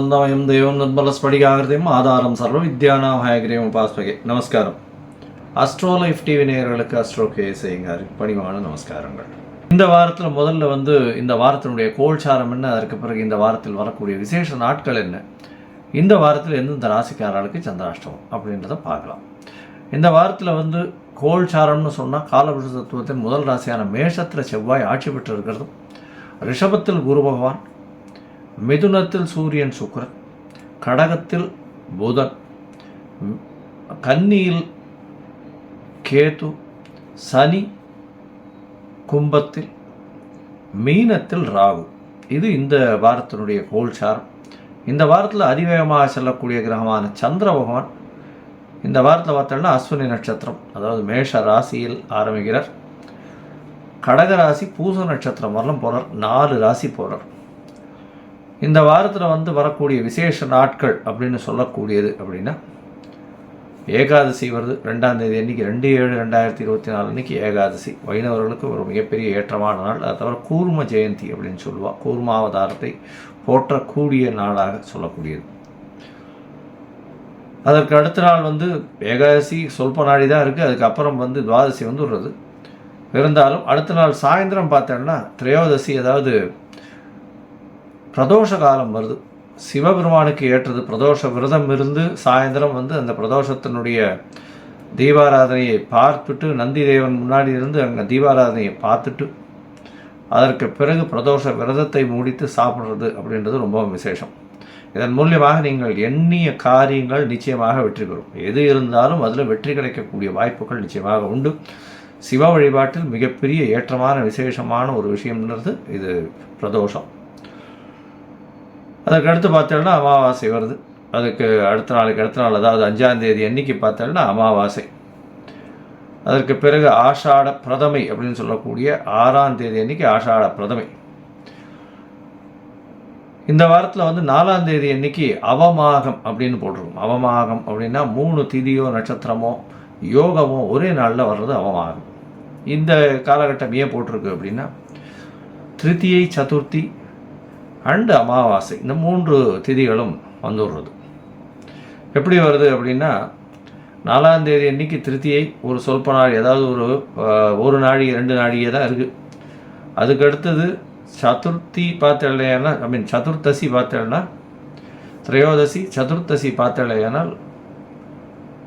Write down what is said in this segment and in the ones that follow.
ஞானானந்தமயம் தெய்வம் நிர்மலஸ்படிகாகிருதியும் ஆதாரம் சர்வ வித்யானாம் ஹயகிரியம் உபாஸ்பகே நமஸ்காரம் அஸ்ட்ரோ லைஃப் டிவி நேயர்களுக்கு அஸ்ட்ரோ கே பணிவான நமஸ்காரங்கள். இந்த வாரத்தில் முதல்ல வந்து இந்த வாரத்தினுடைய கோல்சாரம் என்ன அதற்கு பிறகு இந்த வாரத்தில் வரக்கூடிய விசேஷ நாட்கள் என்ன இந்த வாரத்தில் எந்தெந்த ராசிக்காரர்களுக்கு சந்திராஷ்டமம் அப்படின்றத பார்க்கலாம். இந்த வாரத்தில் வந்து கோல்சாரம்னு சொன்னால் காலபுருஷ தத்துவத்தின் முதல் ராசியான மேஷத்தில் செவ்வாய் ஆட்சி பெற்று இருக்கிறதும் ரிஷபத்தில் குரு பகவான் மிதுனத்தில் சூரியன் சுக்கரன் கடகத்தில் புதன் கன்னியில் கேது சனி கும்பத்தில் மீனத்தில் ராகு. இது இந்த வாரத்தினுடைய கோல்சாரம் இந்த வாரத்தில் அதிவேகமாக செல்லக்கூடிய கிரகமான சந்திர பகவான் இந்த வாரத்தில் பார்த்தோம்னா அஸ்வினி நட்சத்திரம் அதாவது மேஷ ராசியில் ஆரம்பிக்கிறார். கடக ராசி பூச நட்சத்திரம் வரலாம் போகிறார் நாலு ராசி போகிறார் இந்த வாரத்தில் வந்து வரக்கூடிய விசேஷ நாட்கள் அப்படின்னு சொல்லக்கூடியது அப்படின்னா ஏகாதசி வருது. ரெண்டாம் தேதி அன்னைக்கு ரெண்டு ஏழு ரெண்டாயிரத்தி இருபத்தி நாலு அன்னைக்கு ஏகாதசி. வைணவர்களுக்கு ஒரு மிகப்பெரிய ஏற்றமான நாள். அதை தவிர கூர்ம ஜெயந்தி அப்படின்னு சொல்லுவாள் கூர்மாவதாரத்தை போற்றக்கூடிய நாளாக சொல்லக்கூடியது. அதற்கு அடுத்த நாள் வந்து ஏகாதசி சொல்ப நாடி தான் இருக்குது அதுக்கப்புறம் வந்து துவாதசி வந்து வருது இருந்தாலும் அடுத்த நாள் சாயந்தரம் பார்த்தோன்னா திரையோதசி அதாவது பிரதோஷ காலம் வருது. சிவபெருமானுக்கு ஏற்றது பிரதோஷ விரதம் இருந்து சாயந்தரம் வந்து அந்த பிரதோஷத்தினுடைய தீபாராதனையை பார்த்துட்டு நந்தி தேவன் முன்னாடி இருந்து அங்கே தீபாராதனையை பார்த்துட்டு அதற்கு பிறகு பிரதோஷ விரதத்தை முடித்து சாப்பிட்றது அப்படின்றது ரொம்பவும் விசேஷம். இதன் மூலியமாக நீங்கள் எண்ணிய காரியங்கள் நிச்சயமாக வெற்றி பெறும். எது இருந்தாலும் அதில் வெற்றி கிடைக்கக்கூடிய வாய்ப்புகள் நிச்சயமாக உண்டு. சிவ வழிபாட்டில் மிகப்பெரிய ஏற்றமான விசேஷமான ஒரு விஷயம்ன்றது இது பிரதோஷம். அதுக்கு அடுத்து பார்த்தோம்னா அமாவாசை வருது. அதுக்கு அடுத்த நாளுக்கு அடுத்த நாள் அதாவது அஞ்சாந்தேதி அன்னைக்கு பார்த்தோம்னா அமாவாசை. அதற்கு பிறகு ஆஷாட பிரதமை அப்படின்னு சொல்லக்கூடிய ஆறாம் தேதி அன்னைக்கு ஆஷாட பிரதமை. இந்த வாரத்தில் வந்து நாலாம் தேதி அன்னைக்கு அவமாகம் அப்படின்னு போட்டிருக்கும். அவமாகம் அப்படின்னா மூணு திதியோ நட்சத்திரமோ யோகமோ ஒரே நாளில் வர்றது அவமாகம். இந்த காலகட்டம் ஏன் போட்டிருக்கு அப்படின்னா திருத்தியை சதுர்த்தி அண்டு அமாவாசை. இந்த மூன்று திதிகளும் வந்துடுறது. எப்படி வருது அப்படின்னா நாலாம் தேதி அன்னைக்கு திருத்தியை ஒரு சொல்ப நாள் ஏதாவது ஒரு ஒரு நாழிகை ரெண்டு நாழிகை தான் இருக்குது அதுக்கு அடுத்தது சதுர்த்தி பார்த்தலையானால் ஐ மீன் சதுர்த்தசி பார்த்தேன்னா திரையோதசி சதுர்த்தசி பார்த்தலையானால்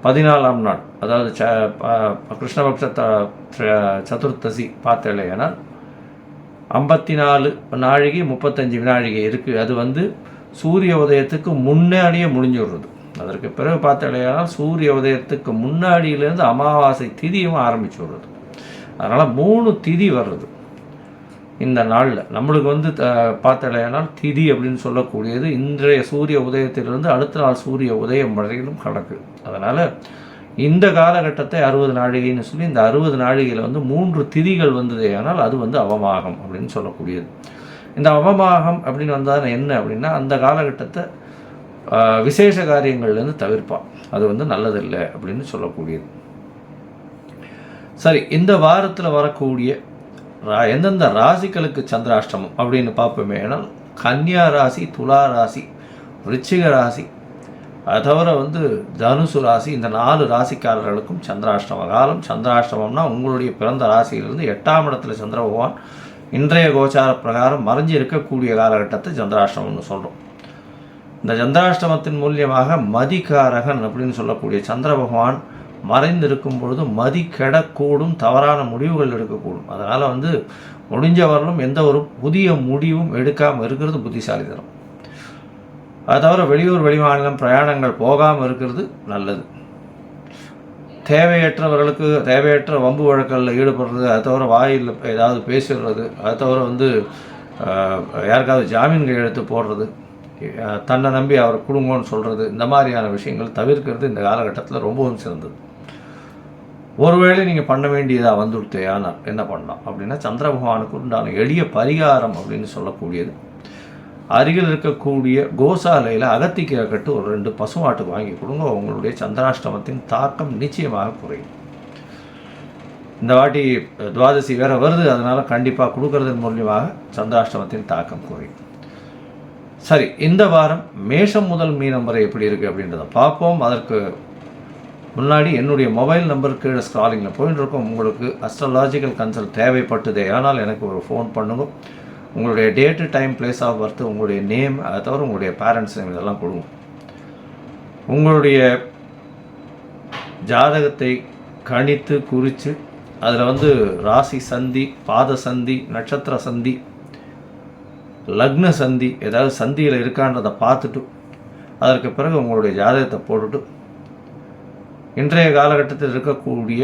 பதினாலாம் நாள் அதாவது ச ப- கிருஷ்ணபக்ஷ சதுர்த்தசி பார்த்தலையானால் ஐம்பத்தி நாலு நாழிகை முப்பத்தஞ்சு வினாழிகை இருக்குது அது வந்து சூரிய உதயத்துக்கு முன்னாடியே முடிஞ்சிடுறது. அதற்கு பிறகு பார்த்தலையானால் சூரிய உதயத்துக்கு முன்னாடியிலேருந்து அமாவாசை திதியும் ஆரம்பிச்சு விடுறது அதனால் மூணு திதி வர்றது இந்த நாளில். நம்மளுக்கு வந்து பார்த்தலையானால் திதி அப்படின்னு சொல்லக்கூடியது இன்றைய சூரிய உதயத்திலிருந்து அடுத்த நாள் சூரிய உதயம் வரையிலும் கணக்கு அதனால் இந்த காலகட்டத்தை அறுபது நாழிகைன்னு சொல்லி இந்த அறுபது நாழிகையில் வந்து மூன்று திதிகள் வந்ததே. ஆனால் அது வந்து அவமாகம் அப்படின்னு சொல்லக்கூடியது. இந்த அவமாகம் அப்படின்னு வந்தால் என்ன அப்படின்னா அந்த காலகட்டத்தை விசேஷ காரியங்கள்லேருந்து தவிர்ப்பான் அது வந்து நல்லதில்லை அப்படின்னு சொல்லக்கூடியது. சரி இந்த வாரத்தில் வரக்கூடிய ரா- எந்தெந்த ராசிகளுக்கு சந்திராஷ்டமம் அப்படின்னு பார்ப்போமே. ஆனால் கன்னியா ராசி துலா ராசி விருச்சிக ராசி அது தவிர வந்து தனுசு ராசி இந்த நாலு ராசிக்காரர்களுக்கும் சந்திராஷ்டம காலம் சந்திராஷ்டமம்னா உங்களுடைய பிறந்த ராசியிலிருந்து எட்டாம் இடத்துல சந்திர பகவான் இன்றைய கோச்சார பிரகாரம் மறைஞ்சு இருக்கக்கூடிய காலகட்டத்தை சந்திராஷ்டமம்னு சொல்கிறோம் இந்த சந்திராஷ்டமத்தின் மூலியமாக மதிகாரகன் அப்படின்னு சொல்லக்கூடிய சந்திர பகவான் மறைந்திருக்கும் பொழுது மதி கெடக்கூடும் தவறான முடிவுகள் எடுக்கக்கூடும். அதனால் வந்து முடிஞ்ச வரலும் எந்த ஒரு புதிய முடிவும் எடுக்காமல் இருக்கிறது புத்திசாலித்தனம். அது தவிர வெளியூர் வெளிமாநிலம் பிரயாணங்கள் போகாமல் இருக்கிறது நல்லது. தேவையற்றவர்களுக்கு தேவையற்ற வம்பு வழக்கங்களில் ஈடுபடுறது அது தவிர வாயில் ஏதாவது பேசிடுறது அது தவிர வந்து யாருக்காவது ஜாமீன் கையெழுத்து போடுறது தன்னை நம்பி அவர் கொடுங்கன்னு சொல்கிறது இந்த மாதிரியான விஷயங்கள் தவிர்க்கிறது இந்த காலகட்டத்தில் ரொம்பவும் சிறந்தது. ஒருவேளை நீங்கள் பண்ண வேண்டியதாக வந்துடுத்தே என்ன பண்ணலாம்? அப்படின்னா சந்திர பகவானுக்கு உண்டான எளிய பரிகாரம் அப்படின்னு சொல்லக்கூடியது. அருகில் இருக்கக்கூடிய கோசாலையில் அகத்திக்கீரை கட்டு ஒரு ரெண்டு பசுமாட்டுக்கு வாங்கி கொடுங்க. உங்களுடைய சந்திராஷ்டமத்தின் தாக்கம் நிச்சயமாக குறையும். இந்த வாட்டி துவாதசி வேற வருது. அதனால் கண்டிப்பாக கொடுக்கறதன் மூலியமாக சந்திராஷ்டமத்தின் தாக்கம் குறையும். சரி இந்த வாரம் மேஷம் முதல் மீனம் வரை எப்படி இருக்குது அப்படின்றத பார்ப்போம். அதற்கு முன்னாடி என்னுடைய மொபைல் நம்பர் கீழே ஸ்க்ராலிங்கில் போயிட்டு இருக்கோம். உங்களுக்கு அஸ்ட்ராலாஜிக்கல் கன்சல்ட் தேவைப்பட்டதே. ஆனால் எனக்கு ஒரு ஃபோன் பண்ணுங்க. உங்களுடைய date time place of birth உங்களுடைய நேம் அதை தவிர உங்களுடைய பேரண்ட்ஸ் நேம் இதெல்லாம் கொடுங்க உங்களுடைய ஜாதகத்தை கணித்து குறித்து அதில் வந்து ராசி சந்தி பாத சந்தி நட்சத்திர சந்தி லக்ன சந்தி ஏதாவது சந்தியில் இருக்கான்றதை பார்த்துட்டு அதற்கு பிறகு உங்களுடைய ஜாதகத்தை போட்டுட்டு இன்றைய காலகட்டத்தில் இருக்கக்கூடிய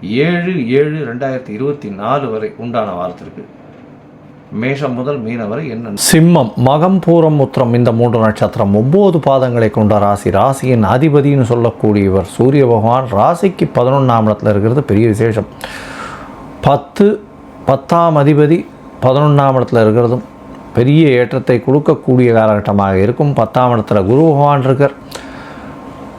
ஏழு ஏழு ரெண்டாயிரத்தி இருபத்தி நாலு வரை உண்டான வாரத்திற்கு மேஷம் முதல் மீன வரை என்ன சிம்மம் மகம் பூரம் உத்திரம் இந்த மூன்று நட்சத்திரம் ஒம்பது பாதங்களை கொண்ட ராசி. ராசியின் அதிபதினு சொல்லக்கூடியவர் சூரிய பகவான் ராசிக்கு பதினொன்றாம் இடத்துல இருக்கிறது பெரிய விசேஷம். பத்து பத்தாம் அதிபதி பதினொன்றாம் இடத்துல இருக்கிறதும் பெரிய ஏற்றத்தை கொடுக்கக்கூடிய காலகட்டமாக இருக்கும். பத்தாம் இடத்துல குரு பகவான் இருக்கார்.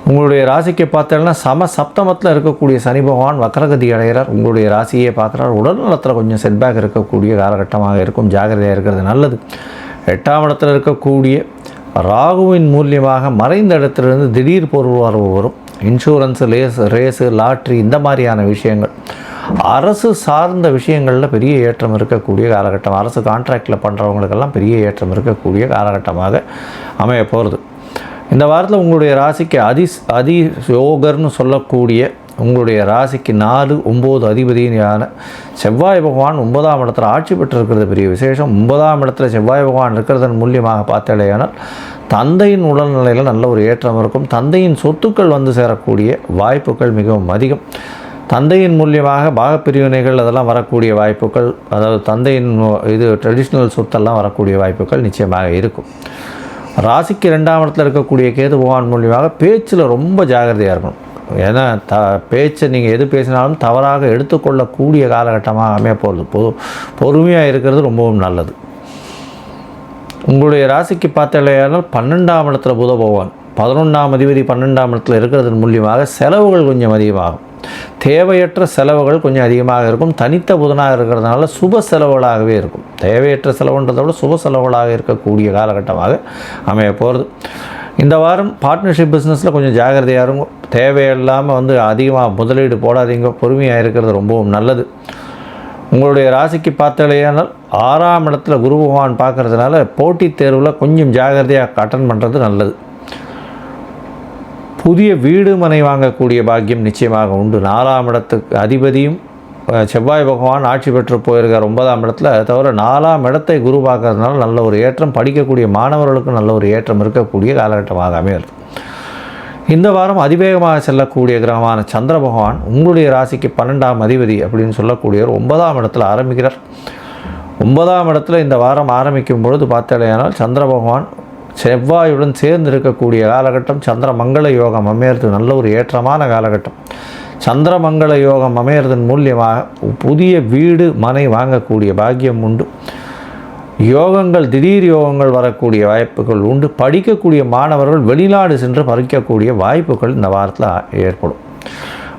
உங்களுடைய ராசிக்கு பார்த்தீங்கன்னா சம சப்தமத்தில் இருக்கக்கூடிய சனி பகவான் வக்ரகதி அடைகிறார். உங்களுடைய ராசியை பார்க்குறார் உடல் நலத்தில் கொஞ்சம் செட்பேக் இருக்கக்கூடிய காலகட்டமாக இருக்கும். ஜாகிரதையாக இருக்கிறது நல்லது. எட்டாம் இடத்துல இருக்கக்கூடிய ராகுவின் மூலியமாக மறைந்த இடத்திலிருந்து திடீர் பொருள் வரவு வரும். இன்சூரன்ஸு லேஸ் ரேஸு லாட்ரி இந்த மாதிரியான விஷயங்கள். அரசு சார்ந்த விஷயங்களில் பெரிய ஏற்றம் இருக்கக்கூடிய காலகட்டம். அரசு கான்ட்ராக்டில் பண்ணுறவங்களுக்கெல்லாம் பெரிய ஏற்றம் இருக்கக்கூடிய காலகட்டமாக அமைய போகிறது இந்த வாரத்தில் உங்களுடைய ராசிக்கு அதி அதி யோகர்னு சொல்லக்கூடிய உங்களுடைய ராசிக்கு நாலு ஒம்பது அதிபதியான செவ்வாய் பகவான் ஒன்பதாம் இடத்துல ஆட்சி பெற்றிருக்கிறது. பெரிய விசேஷம். ஒன்பதாம் இடத்துல செவ்வாய் பகவான் இருக்கிறதன் மூலியமாக பார்த்தாலேயானால் தந்தையின் உடல்நிலையில் நல்ல ஒரு ஏற்றம் இருக்கும். தந்தையின் சொத்துக்கள் வந்து சேரக்கூடிய வாய்ப்புகள் மிகவும் அதிகம். தந்தையின் மூலியமாக பாகப்பிரிவினைகள் அதெல்லாம் வரக்கூடிய வாய்ப்புகள் அதாவது தந்தையின் இது ட்ரெடிஷ்னல் சொத்தெல்லாம் வரக்கூடிய வாய்ப்புகள் நிச்சயமாக இருக்கும். ராசிக்கு ரெண்டாம் இடத்துல இருக்கக்கூடிய கேது பகவான் மூலியமாக பேச்சில் ரொம்ப ஜாகிரதையாக இருக்கணும். ஏன்னா த பேச்சை நீங்கள் எது பேசினாலும் தவறாக எடுத்துக்கொள்ளக்கூடிய காலகட்டமாக அமைய போகிறது பொ பொறுமையாக இருக்கிறது ரொம்பவும் நல்லது. உங்களுடைய ராசிக்கு பார்த்தாலேயானால் பன்னெண்டாம் இடத்துல புத பகவான் பதினொன்றாம் அதிபதி பன்னெண்டாம் இடத்துல இருக்கிறதன் மூலியமாக செலவுகள் கொஞ்சம் அதிகமாகும். தேவையற்ற செலவுகள் கொஞ்சம் அதிகமாக இருக்கும். தனித்த புதனாக இருக்கிறதுனால சுப செலவுகளாகவே இருக்கும். தேவையற்ற செலவுன்றதை விட சுப செலவுகளாக இருக்கக்கூடிய காலகட்டமாக அமைய போகிறது இந்த வாரம் பார்ட்னர்ஷிப் பிஸ்னஸில் கொஞ்சம் ஜாகிரதையாக இருக்கும் தேவையில்லாமல் வந்து அதிகமாக முதலீடு போடாதீங்க. பொறுமையாக இருக்கிறது ரொம்பவும் நல்லது. உங்களுடைய ராசிக்கு பார்த்தாலேயானால் ஆறாம் இடத்துல குரு பகவான் பார்க்கறதுனால போட்டித் தேர்வில் கொஞ்சம் ஜாகிரதையாக அட்டன் பண்ணுறது நல்லது. புதிய வீடு மனை வாங்கக்கூடிய பாக்கியம் நிச்சயமாக உண்டு. நாலாம் இடத்துக்கு அதிபதியும் செவ்வாய் பகவான் ஆட்சி பெற்று போயிருக்கார் ஒன்பதாம் இடத்துல. தவிர நாலாம் இடத்தை குரு பார்க்கறதுனால நல்ல ஒரு ஏற்றம் படிக்கக்கூடிய மாணவர்களுக்கும் நல்ல ஒரு ஏற்றம் இருக்கக்கூடிய காலகட்டமாக அமையிறது இந்த வாரம் அதிவேகமாக செல்லக்கூடிய கிரகமான சந்திர பகவான் உங்களுடைய ராசிக்கு பன்னெண்டாம் அதிபதி அப்படின்னு சொல்லக்கூடியவர் ஒன்பதாம் இடத்துல ஆரம்பிக்கிறார். ஒன்பதாம் இடத்துல இந்த வாரம் ஆரம்பிக்கும் பொழுது பார்த்தாலேயானால் சந்திர பகவான் செவ்வாயுடன் சேர்ந்து இருக்கக்கூடிய காலகட்டம் சந்திர மங்கள யோகம் அமையிறது நல்ல ஒரு ஏற்றமான காலகட்டம். சந்திரமங்கள யோகம் அமையிறதன் மூலியமாக புதிய வீடு மனை வாங்கக்கூடிய பாக்கியம் உண்டு. யோகங்கள் திடீர் யோகங்கள் வரக்கூடிய வாய்ப்புகள் உண்டு. படிக்கக்கூடிய மாணவர்கள் வெளிநாடு சென்று பறிக்கக்கூடிய வாய்ப்புகள் இந்த வாரத்தில் ஏற்படும்.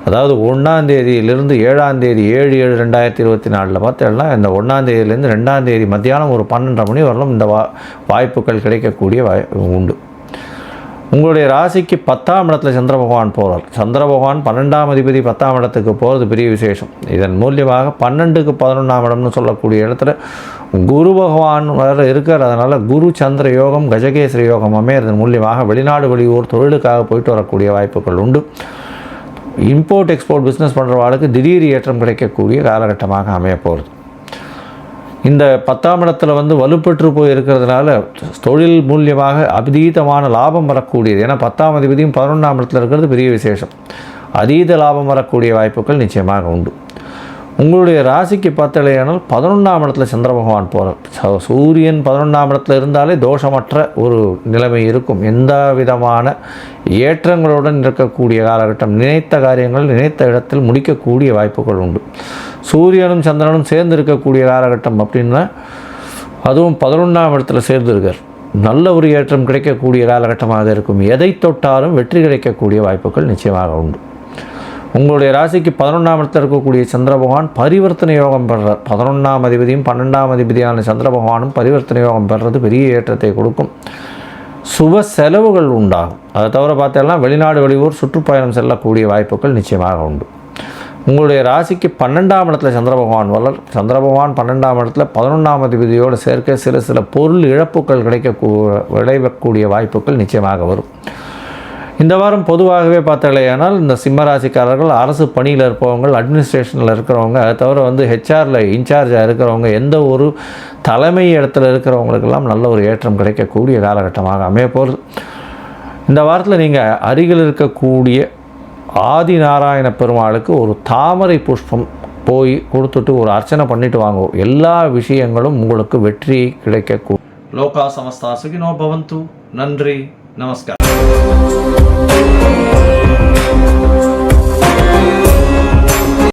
அதாவது ஒன்றாம் தேதியிலிருந்து ஏழு ஏழு ரெண்டாயிரத்தி இருபத்தி நாலில் பார்த்தோம்னா இந்த ஒன்றாந்தேதியிலேருந்து ரெண்டாந்தேதி ரெண்டாம் தேதி மத்தியானம் ஒரு பன்னெண்டரை மணி வரலும் இந்த வா வாய்ப்புகள் கிடைக்கக்கூடிய வாய் உண்டு. உங்களுடைய ராசிக்கு பத்தாம் இடத்துல சந்திர பகவான் போகிறார் சந்திர பகவான் பன்னெண்டாம் அதிபதி பத்தாம் இடத்துக்கு போகிறது பெரிய விசேஷம். இதன் மூலியமாக பன்னெண்டுக்கு பதினொன்றாம் இடம்னு சொல்லக்கூடிய இடத்துல குரு பகவான் வேறு இருக்கார். அதனால் குரு சந்திர யோகம் கஜகேசரி யோகம் அமையறதன் மூலியமாக வெளிநாடு வெளியூர் தொழிலுக்காக போயிட்டு வரக்கூடிய வாய்ப்புகள் உண்டு. இம்போர்ட் எக்ஸ்போர்ட் பிஸ்னஸ் பண்ணுறவாளுக்கு திடீர் ஏற்றம் கிடைக்கக்கூடிய காலகட்டமாக அமைய போகிறது இந்த பத்தாம் இடத்துல வந்து வலுப்பெற்று போய் இருக்கிறதுனால தொழில் மூலியமாக அதீதமான லாபம் வரக்கூடியது. ஏன்னா பத்தாம் அதிபதியும் பதினொன்றாம் இடத்துல இருக்கிறது பெரிய விசேஷம். அதீத லாபம் வரக்கூடிய வாய்ப்புகள் நிச்சயமாக உண்டு. உங்களுடைய ராசிக்கு பார்த்தலையானால் பதினொன்றாம் இடத்துல சந்திர பகவான் போகிறார் சூரியன் பதினொன்றாம் இடத்துல இருந்தாலே தோஷமற்ற ஒரு நிலைமை இருக்கும். எந்த விதமான ஏற்றங்களுடன் இருக்கக்கூடிய காலகட்டம் நினைத்த காரியங்கள் நினைத்த இடத்தில் முடிக்கக்கூடிய வாய்ப்புகள் உண்டு. சூரியனும் சந்திரனும் சேர்ந்து இருக்கக்கூடிய காலகட்டம் அப்படின்னா அதுவும் பதினொன்றாம் இடத்துல சேர்ந்திருக்கார் நல்ல ஒரு ஏற்றம் கிடைக்கக்கூடிய காலகட்டமாக இருக்கும். எதை தொட்டாலும் வெற்றி கிடைக்கக்கூடிய வாய்ப்புகள் நிச்சயமாக உண்டு. உங்களுடைய ராசிக்கு பதினொன்றாம் இடத்தில் இருக்கக்கூடிய சந்திர பகவான் பரிவர்த்தனை யோகம் பெறுறார். பதினொன்றாம் அதிபதியும் பன்னெண்டாம் அதிபதியான சந்திர பகவானும் பரிவர்த்தனை யோகம் பெறுறது பெரிய ஏற்றத்தை கொடுக்கும். சுப செலவுகள் உண்டாகும். அதை தவிர பார்த்தெல்லாம் வெளிநாடு வெளியூர் சுற்றுப்பயணம் செல்லக்கூடிய வாய்ப்புகள் நிச்சயமாக உண்டு. உங்களுடைய ராசிக்கு பன்னெண்டாம் இடத்துல சந்திர பகவான் வளர். சந்திர பகவான் பன்னெண்டாம் இடத்துல பதினொன்றாம் அதிபதியோடு சேர்க்க சில சில பொருள் இழப்புகள் கிடைக்க விளைவக்கூடிய வாய்ப்புகள் நிச்சயமாக வரும். இந்த வாரம் பொதுவாகவே பார்த்தாலேயானால் இந்த சிம்மராசிக்காரர்கள் அரசு பணியில் இருப்பவங்க அட்மினிஸ்ட்ரேஷனில் இருக்கிறவங்க அதை தவிர வந்து ஹெச்ஆரில் இன்சார்ஜாக இருக்கிறவங்க எந்த ஒரு தலைமை இடத்துல இருக்கிறவங்களுக்கெல்லாம் நல்ல ஒரு ஏற்றம் கிடைக்கக்கூடிய காலகட்டமாக அமைய போகிறது இந்த வாரத்தில் நீங்கள் அருகில் இருக்கக்கூடிய ஆதி நாராயண பெருமாளுக்கு ஒரு தாமரை புஷ்பம் போய் கொடுத்துட்டு ஒரு அர்ச்சனை பண்ணிட்டு வாங்குவோம் எல்லா விஷயங்களும் உங்களுக்கு வெற்றி கிடைக்கக்கூடும். லோகா சமஸ்தா சுகினோ பவந்து. நன்றி. நமஸ்காரம்.